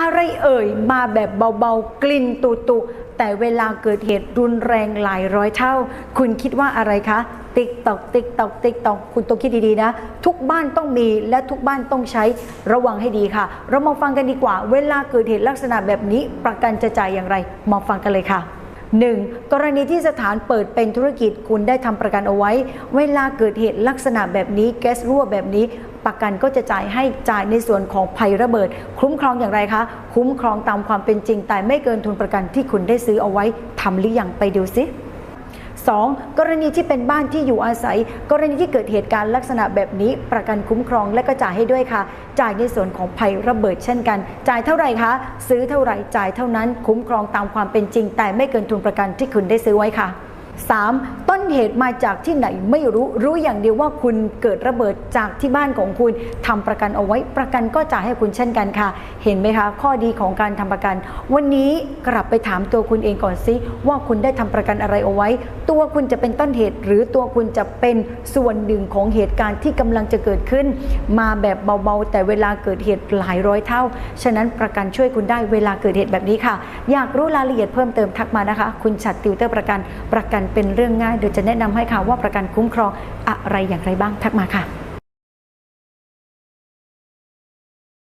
อะไรเอ่ยมาแบบเบาๆ กลิ่นตุตุแต่เวลาเกิดเหตุรุนแรงหลายร้อยเท่า คุณคิดว่าอะไรคะ ติ๊กตอกติ๊กตอกติ๊กตอกคุณต้องคิดดีๆนะ ทุกบ้านต้องมีและทุกบ้านต้องใช้ระวังให้ดีค่ะ เรามาฟังกันดีกว่า เวลาเกิดเหตุลักษณะแบบนี้ประกันจะจ่ายอย่างไรมาฟังกันเลยค่ะ 1. กรณีที่สถานเปิดเป็นธุรกิจคุณได้ทำประกันเอาไว้ เวลาเกิดเหตุลักษณะแบบนี้ แก๊สรั่วแบบนี้ ประกันก็จะจ่ายให้จ่ายในส่วนของภัยระเบิด คุ้มครองอย่างไรคะ คุ้มครองตามความเป็นจริงแต่ไม่เกินทุนประกันที่คุณได้ซื้อเอาไว้ทำหรือยังไปดูซิ 2. กรณีที่เป็นบ้านที่อยู่อาศัย กรณีที่เกิดเหตุการณ์ลักษณะแบบนี้ ประกันคุ้มครองและก็จ่ายให้ด้วยค่ะ จ่ายในส่วนของภัยระเบิดเช่นกัน จ่ายเท่าไหร่คะ ซื้อเท่าไหร่จ่ายเท่านั้นคุ้มครองตามความเป็นจริง แต่ไม่เกินทุนประกันที่คุณได้ซื้อไว้ค่ะ 3. ต้นเหตุมาจากที่ไหนไม่รู้รู้อย่างเดียวว่าคุณเกิดระเบิดจากที่บ้านของคุณทำประกันเอาไว้ประกันก็จ่ายให้คุณเช่นกันค่ะ เห็นไหมคะ ข้อดีของการทำประกัน วันนี้กลับไปถามตัวคุณเองก่อนสิว่าคุณได้ทำประกันอะไรเอาไว้ ตัวคุณจะเป็นต้นเหตุ หรือตัวคุณจะเป็นส่วนหนึ่งของเหตุการณ์ที่กำลังจะเกิดขึ้น มาแบบเบาๆ แต่เวลาเกิดเหตุหลายร้อยเท่า ฉะนั้นประกันช่วยคุณได้เวลาเกิดเหตุแบบนี้ค่ะ อยากรู้รายละเอียดเพิ่มเติมทักมานะคะ คุณฉัดติวเตอร์ประกันประกันเป็นเรื่องง่ายเดี๋ยวจะแนะนำให้ค่ะว่าประกันคุ้มครองอะไรอย่างไรบ้างทักมาค่ะ